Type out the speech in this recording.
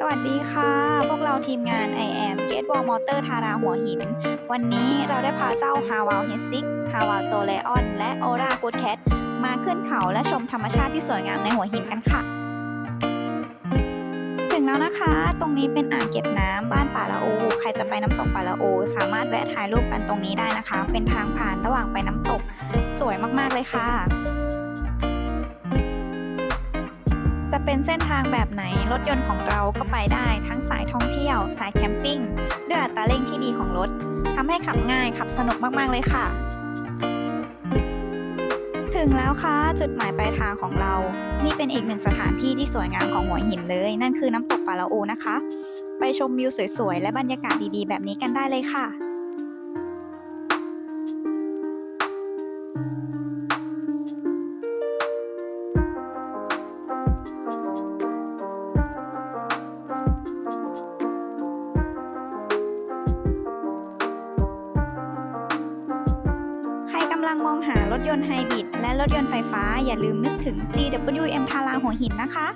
สวัสดีค่ะ พวกเราทีมงาน I am g a t e w a l l Motor ทาราหัวหิน วันนี้เราได้พาเจ้า h a w a l h e s i k h a w a l j o l e o n และ Ora Good Cat มาขึ้นเขาและชมธรรมชาติที่สวยงามในหัวหินกันค่ะ ถึงแล้วนะคะ ตรงนี้เป็นอ่างเก็บน้ำบ้านป่าละโอ ใครจะไปน้ำตกป่าละโอ สามารถแวะถ่ายรูปกันตรงนี้ได้นะคะ เป็นทางผ่านระหว่างไปน้ำตก สวยมากๆเลยค่ะ จะเป็นเส้นทางแบบไหนรถยนต์ของเราก็ไปได้ทั้งสายท่องเที่ยว สายแคมปิ้ง ด้วยอัตราเร่งที่ดีของรถทำให้ขับง่ายขับสนุกมาก ๆ เลยค่ะ ถึงแล้วค่ะ จุดหมายปลายทางของเรา นี่เป็นอีกหนึ่งสถานที่ที่สวยงามของหัวหินเลย นั่นคือน้ำตกปาละโอนะคะ ไปชมวิวสวย ๆ และบรรยากาศดีๆ แบบนี้กันได้เลยค่ะำลังมองหารถยนต์ไฮบริดและรถยนต์ไฟฟ้าอย่าลืมนึกถึง GWM พาราหัวหินนะคะ